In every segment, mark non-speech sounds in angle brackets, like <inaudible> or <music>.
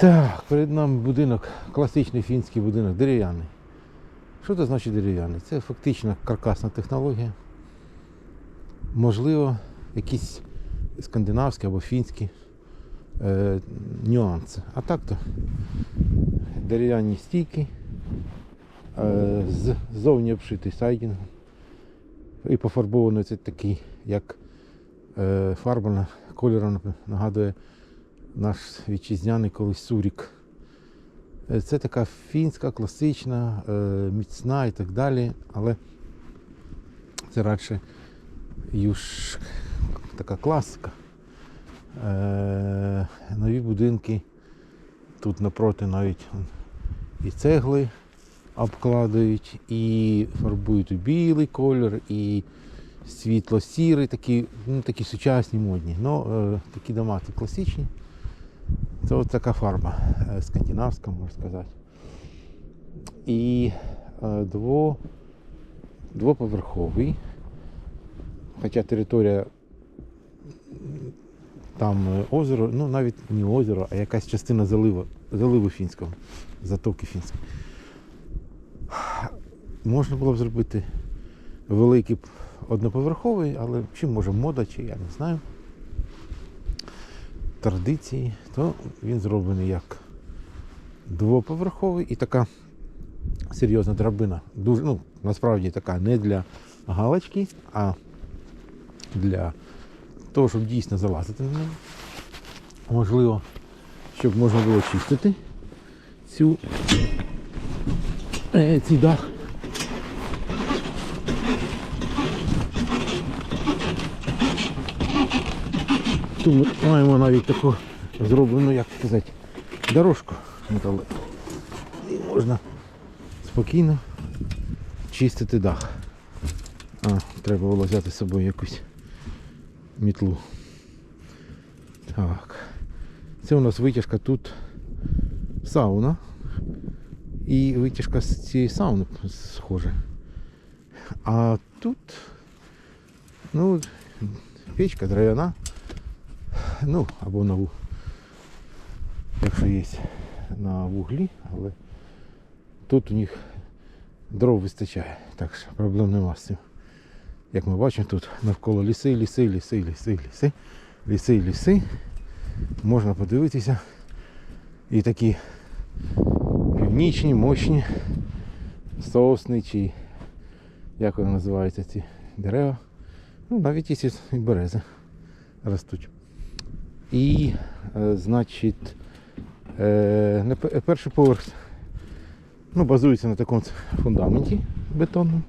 Так, перед нами будинок, класичний фінський будинок, дерев'яний. Що це значить дерев'яний? Це фактично каркасна технологія. Можливо, якісь скандинавські або фінські е, нюанси. А так то дерев'яні стійки, е, ззовні обшитий сайдінгом. І пофарбований це такий, як е, фарба кольором нагадує наш вітчизняний колись Сурік. Е, Це така фінська, класична, е, міцна і так далі, але це радше юж така класика. Е, Нові будинки тут напроти навіть і цегли обкладають, і фарбують у білий колір, і світло-сірий, такі, ну, такі сучасні модні. Ну, такі дома це класичні. Це от така фарба е, скандинавська, можна сказати. І е, дво, двоповерховий. Хоча територія там е, озеро, ну навіть не озеро, а якась частина заливу, заливу фінського, затоки фінської. Можна було б зробити великий одноповерховий, але чи може мода, чи я не знаю традиції, то він зроблений як двоповерховий і така серйозна драбина. Дуже, ну, насправді така не для галочки, а для того, щоб дійсно залазити на неї. Можливо, щоб можна було чистити цю, е, цей дах. Тут маємо навіть таку зроблену, як сказати, дорожку металеву. І можна спокійно чистити дах. А, треба було взяти з собою якусь мітлу. Так. Це у нас витяжка тут сауна. І витяжка з цієї сауни схожа. А тут, ну, печка дерев'яна. Ну, або на ву- якщо є на вуглі, але тут у них дров вистачає, так що проблем нема з цим. Як ми бачимо, тут навколо ліси, ліси, ліси, ліси, ліси, ліси, ліси. Можна подивитися. І такі північні, мощні сосни чи як вони називаються ці дерева. Ну, навіть і берези ростуть. І, е, значить, е, пе- перший поверх ну, базується на такому фундаменті бетонному,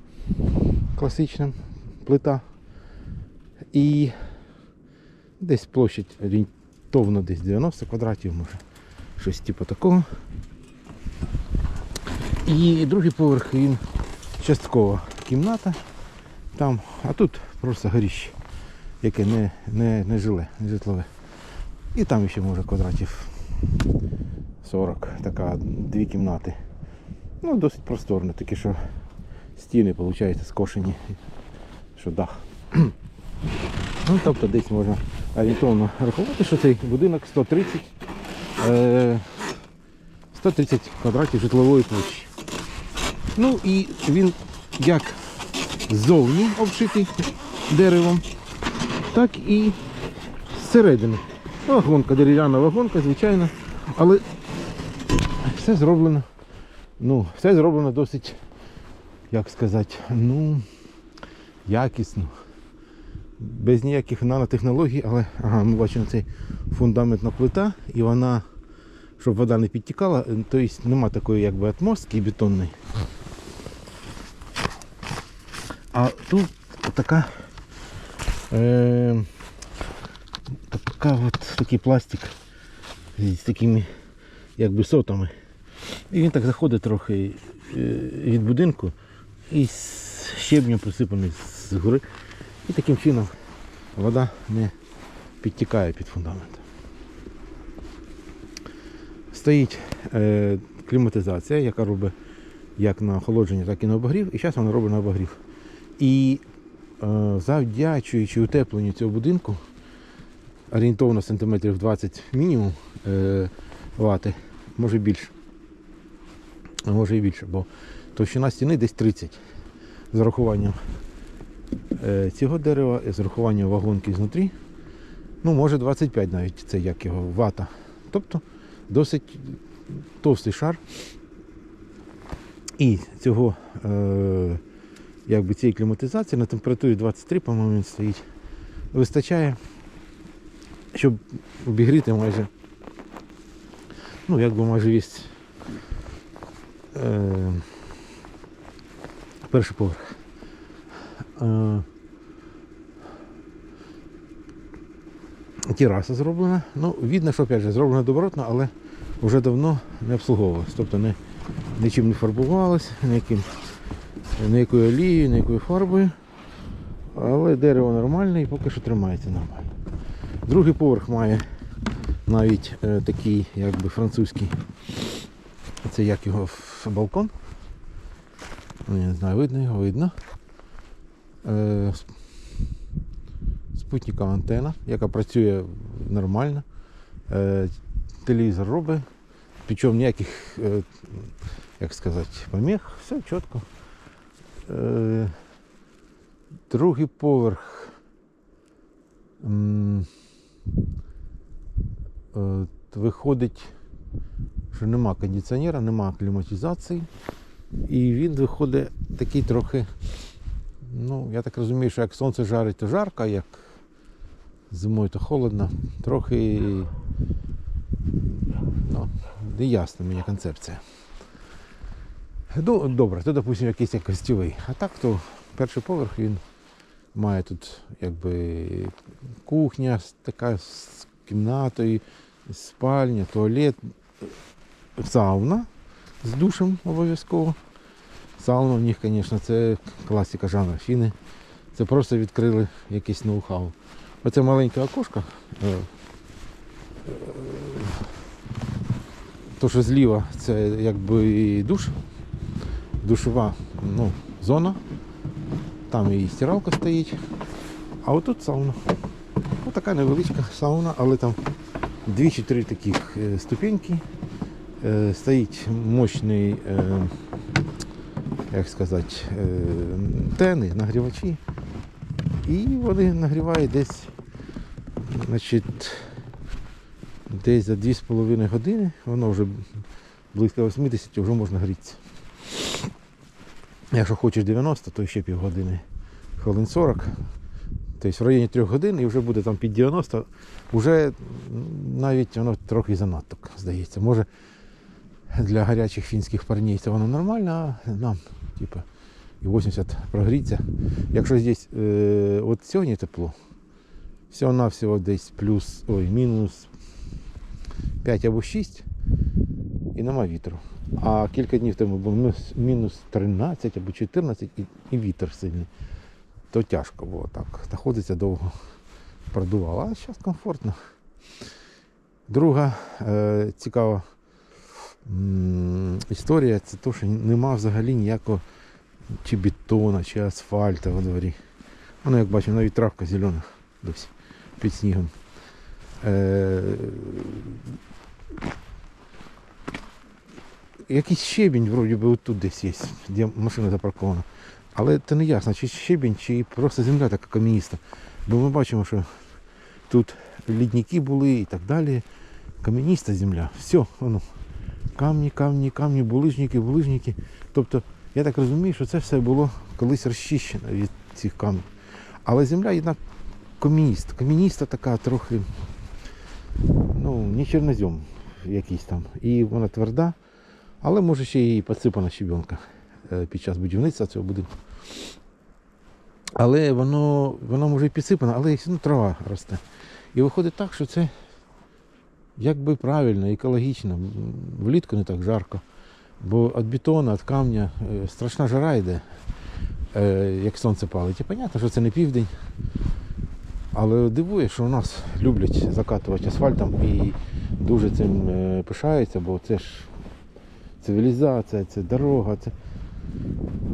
класичному, плита. І десь площадь орієнтовно десь 90 квадратів, може, щось типу такого. І другий поверх він часткова кімната там, а тут просто горіще, яке не, не, не жиле, не житлове. І там ще може квадратів 40, така дві кімнати. Ну, досить просторно, таке що стіни, виходить, скошені, що дах. <clears throat> Ну, тобто десь можна орієнтовно рахувати, що цей будинок 130, е, 130 квадратів житлової площі. Ну і він як ззовні обшитий деревом, так і зсередини. Вагонка, дерев'яна вагонка, звичайно. Але все зроблено. Ну, все зроблено досить, як сказати, ну, якісно. Без ніяких нанотехнологій, але ага, ми бачимо цей фундаментна плита, і вона, щоб вода не підтікала, тобто нема такої якби атмостки бетонної. А тут така, е, така от, такий пластик з такими якби сотами. І він так заходить трохи е, від будинку і щебнем присипаний з гори. І таким чином вода не підтікає під фундамент. Стоїть е, кліматизація, яка робить як на охолодження, так і на обогрів. І зараз вона робить на обогрів. І е, завдячуючи утепленню цього будинку, орієнтовно сантиметрів 20 мінімум, е, вати, може більше. Може і більше, бо товщина стіни десь 30 з урахуванням е, цього дерева і з урахуванням вагонки знутрі. Ну, може 25 навіть це як його вата. Тобто досить товстий шар. І цього, е, якби цієї кліматизації на температурі 23, по-моєму, він стоїть. Вистачає, щоб обігріти майже, ну, якби майже весь е, перший поверх. Е, тераса зроблена. Ну, видно, що опять же, зроблена добротно, але вже давно не обслуговувалась. Тобто не, нічим не фарбувалась, ніяким, ніякою олією, ніякою фарбою. Але дерево нормальне і поки що тримається нормально. Другий поверх має навіть е, такий якби французький. Це як його балкон. Ну, Я не знаю, видно його, видно. Е, спутникова антена, яка працює нормально. Е, телевізор робить. Причому ніяких, е, як сказати, помех, все чітко. Е, другий поверх. Е, виходить, що нема кондиціонера, нема кліматизації. І він виходить такий трохи, ну, я так розумію, що як сонце жарить, то жарко, як зимою, то холодно. Трохи ну, не ясна мені концепція. Ну, добре, то, допустимо, якийсь як гостєвий. А так, то перший поверх він має тут якби кухня така з кімнатою, спальня, туалет, сауна з душем обов'язково. Сауна в них, звісно, це класика жанру фіни. Це просто відкрили якийсь ноу-хау. Оце маленьке окошко. е, е, То, що зліва, це якби душ, душова ну, зона. Там і стиралка стоїть. А отут сауна. Ось така невеличка сауна, але там дві чи три таких е, ступеньки. Е, Стоїть мощний, е, як сказати, тени, нагрівачі. І вони нагрівають десь, значить, десь за 2,5 години, воно вже близько 80 вже можна грітися. Якщо хочеш 90, то ще півгодини, хвилин 40. Тобто в районі 3 годин і вже буде там під 90, вже навіть воно трохи занадто, здається. Може для гарячих фінських парней це воно нормально, а нам, типу, і 80 прогріться. Якщо здесь, е, от сьогодні тепло, всього-навсього десь плюс, ой, мінус 5 або 6 і нема вітру. А кілька днів тому було мінус- мінус 13 або 14 і, і вітер сильний. То тяжко було так. Знаходиться довго продувало. А зараз комфортно. Друга е, цікава м, історія це те, що нема взагалі ніякого чи бетона, чи асфальту во дворі. Воно, як бачимо, навіть травка зелена досі під снігом. Е, якийсь щебінь, вроді би, отут десь є, де машина запаркована. Але це не ясно, чи щебінь, чи просто земля така кам'яніста. Бо ми бачимо, що тут лідники були і так далі. Кам'яніста земля. Все, воно. Камні, камні, камні, булижники, булижники. Тобто, я так розумію, що це все було колись розчищено від цих камнів. Але земля однак кам'яніста. Кам'яніста така трохи, ну, не чорнозем якийсь там. І вона тверда, але може ще і підсипана щебенка е, під час будівництва цього будинку. Але воно, воно може і підсипано, але ну, трава росте. І виходить так, що це якби правильно, екологічно. Влітку не так жарко. Бо від бетону, від камня е, страшна жара йде, е, як сонце палить. І зрозуміло, що це не південь. Але дивує, що у нас люблять закатувати асфальтом і дуже цим пишаються, бо це ж цивілізація, це дорога. Це...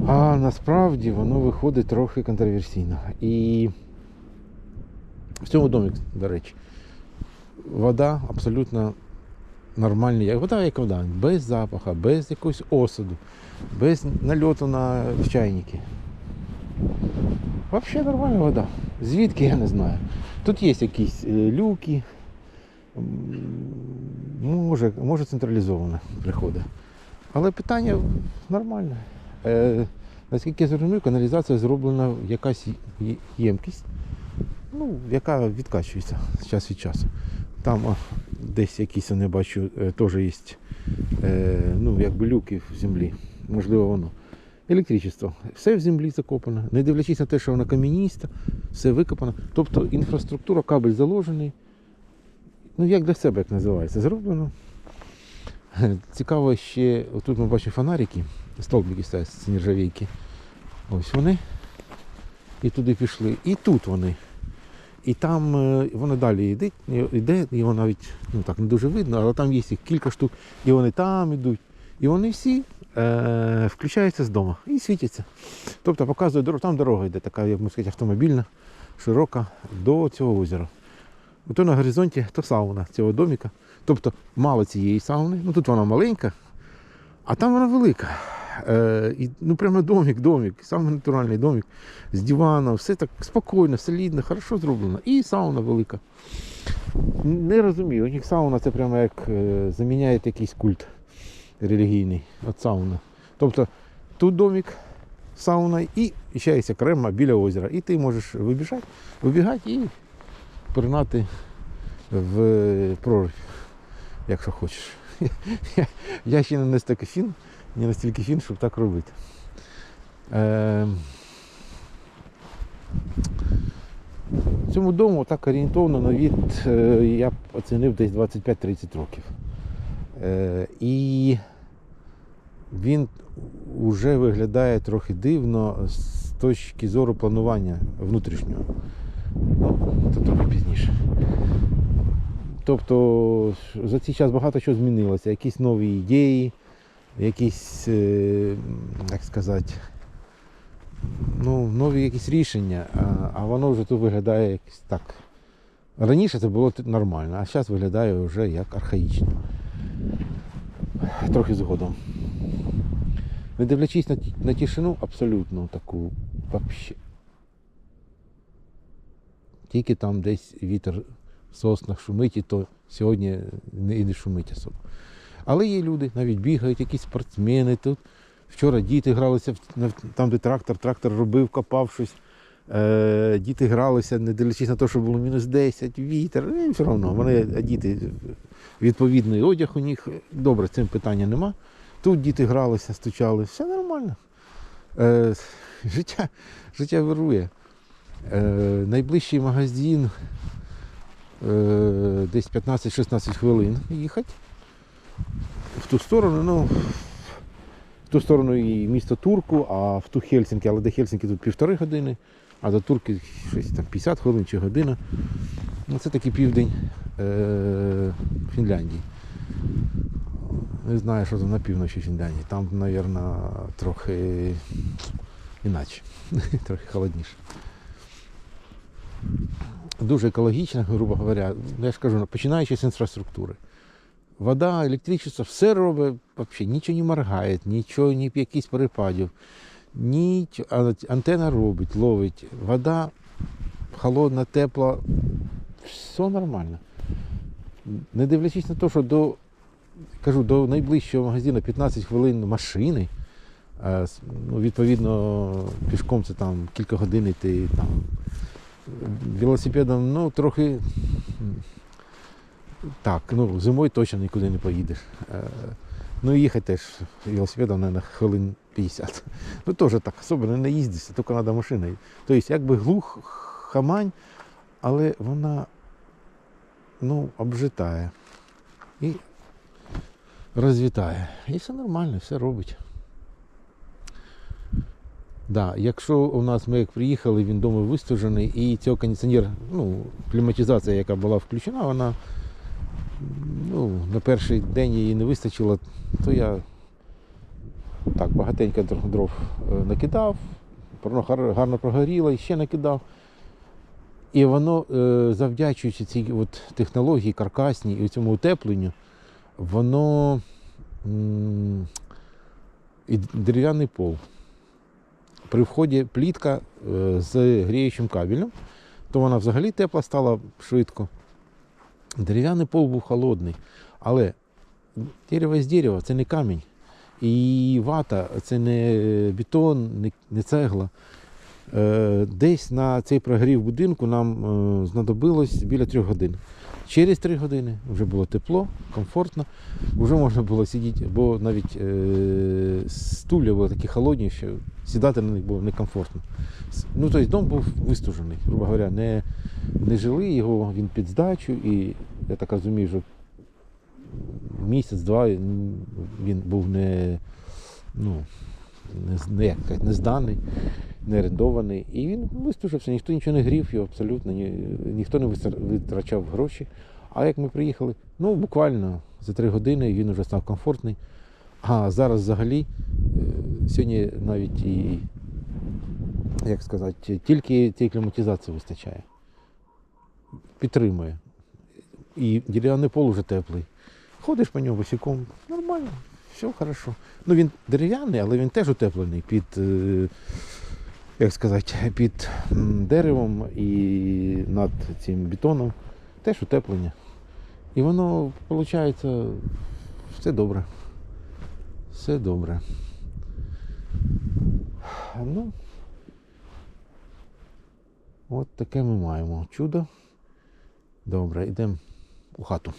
А насправді воно виходить трохи контроверсійно. І в цьому домі, до речі, вода абсолютно нормальний, як вода, як вода, без запаха, без якогось осаду, без нальоту на чайники. Взагалі нормальна вода. Звідки я не знаю. Тут є якісь е, люки, може, може централізовано приходить. Але питання нормальне. Е, наскільки я зрозумів, каналізація зроблена якась ємкість, ну, яка відкачується час від часу. Там десь якісь, я не бачу, е, теж є е, ну, якби люки в землі. Можливо, воно. Електричество. Все в землі закопано. Не дивлячись на те, що воно кам'яніста, все викопано. Тобто інфраструктура, кабель заложений. Ну, як для себе, як називається, зроблено. <laughs> Цікаво ще, тут ми бачимо фонарики, столбики стоять з нержавійки. Ось вони. І туди пішли. І тут вони. І там е, воно далі йде, йде, його навіть ну, так не дуже видно, але там є їх кілька штук, і вони там йдуть. І вони всі е, включаються з дому і світяться. Тобто показує дорогу, там дорога йде, така, як сказати, автомобільна, широка до цього озера. Ото на горизонті то сауна цього доміка. Тобто мало цієї сауни, ну тут вона маленька, а там вона велика. Е, і, ну прямо домик, домик, самий натуральний домик з диваном, все так спокійно, солідно, хорошо зроблено. І сауна велика. Не розумію, у них сауна це прямо як е, заміняє якийсь культ релігійний от сауна. Тобто тут домик, сауна і ще є окремо біля озера. І ти можеш вибіжати, вибігати і пирнати в прорубь, якщо хочеш. <laughs> Я, ще не настільки фін, не настільки фін, щоб так робити. Е, цьому дому так орієнтовно на від е, я оцінив десь 25-30 років. Е, і він вже виглядає трохи дивно з точки зору планування внутрішнього. Ну, це трохи пізніше. Тобто за цей час багато чого змінилося. Якісь нові ідеї, якісь, е, як сказати, ну, нові якісь рішення, а, воно вже тут виглядає якось так. Раніше це було нормально, а зараз виглядає вже як архаїчно. Трохи згодом. Не дивлячись на, на тишину, абсолютно таку вообще. Тільки там десь вітер соснах шумить, і то сьогодні і не шумить особо. Але є люди, навіть бігають, якісь спортсмени тут. Вчора діти гралися там, де трактор, трактор робив, копав щось. Е, діти гралися, не дивлячись на те, що було мінус 10, вітер, і все одно. Вони, а діти, відповідний одяг у них. Добре, цим питання нема. Тут діти гралися, стучали, все нормально. Е, життя, життя вирує. Е, найближчий магазин е, десь 15-16 хвилин їхати. В ту сторону, ну, в ту сторону і місто Турку, а в ту Хельсінки, але до Хельсінки тут півтори години, а до Турки щось там 50 хвилин чи година. Ну, це такий південь е, Фінляндії. Не знаю, що там на півночі Фінляндії. Там, мабуть, трохи іначе, <laughs> трохи холодніше. Дуже екологічно, грубо говоря, я ж кажу, починаючи з інфраструктури. Вода, електричество, все робить, взагалі, нічого не моргає, нічого, ні якихось перепадів. Ні, антена робить, ловить. Вода холодна, тепла, все нормально. Не дивлячись на те, що до, кажу, до найближчого магазину 15 хвилин машини. Ну, відповідно, пішком це там кілька годин йти там. Велосипедом, ну, трохи. Так, ну, зимою точно нікуди не поїдеш. Е, Ну їхати теж велосипедом, на хвилин 50. Ну теж так, особливо не наїздишся, тільки треба машиною. Тобто, якби глух, хамань, але вона ну, обжитає і розвітає. І все нормально, все робить. Да, якщо у нас ми як приїхали, він вдома вистужений, і цього кондиціонер, ну, кліматизація, яка була включена, вона ну, на перший день її не вистачило, то я так багатенько дров- е, накидав, гарно прогоріло і ще накидав. І воно, е, завдячуючи цій от технології каркасній і цьому утепленню, воно і дерев'яний пол. При вході плітка е, з гріючим кабелем, то вона взагалі тепла стала швидко. Дерев'яний пол був холодний, але дерево з дерева це не камінь. І вата це не бетон, не, не цегла. Е, Десь на цей прогрів будинку нам е, знадобилось біля трьох годин. Через три години вже було тепло, комфортно, вже можна було сидіти, бо навіть е, стулья були такі холодні, що сідати на них було некомфортно. Ну, тобто дом був вистужений, грубо говоря, не, не жили його, він під здачу, і я так розумію, що місяць-два він був не, ну, не, не, не зданий, не орендований. І він вистужився, ніхто нічого не грів його абсолютно, ні, ніхто не витрачав гроші. А як ми приїхали, ну буквально за три години він вже став комфортний. А зараз взагалі, е, сьогодні навіть і, як сказати, тільки цієї кліматизації вистачає. Підтримує. І дерев'яний пол вже теплий. Ходиш по ньому босиком, нормально, все хорошо. Ну він дерев'яний, але він теж утеплений під, е, як сказати, під деревом і над цим бетоном. Теж утеплення. І воно, виходить, все добре. Все добре. Ну, от таке ми маємо. Чудо. Добре, йдемо у хату.